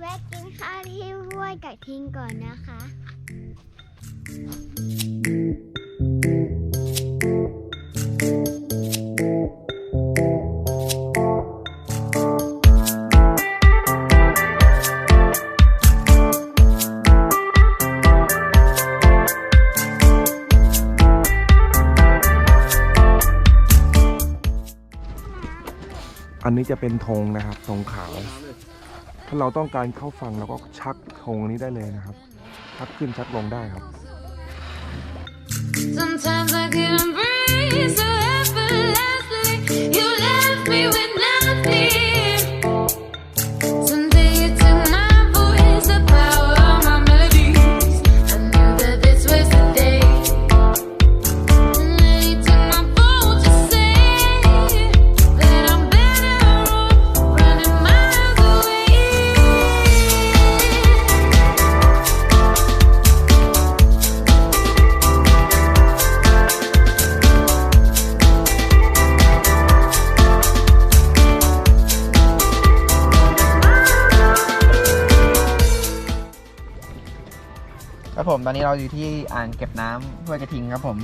แวะกินข้าวที่ห้วยกับทิงก่อนนะคะอันนี้จะเป็นธงนะครับธงขาว ถ้าเราต้องการเข้าฟังเราก็ชักธงอันนี้ได้เลยนะครับชักขึ้นชักลงได้ครับ Sometimes I ครับผมตอนนี้เราอยู่ที่อ่างเก็บน้ำห้วยกระทิงครับผม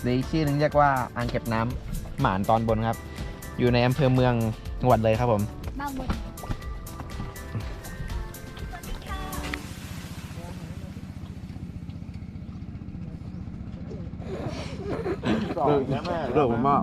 หรืออีกชื่อหนึงเรียกว่าอ่างเก็บน้ำหมานตอนบนครับ อยู่ในอำเภอเมืองจังหวัดเลยครับผมบ้างบนเลิกผมว่า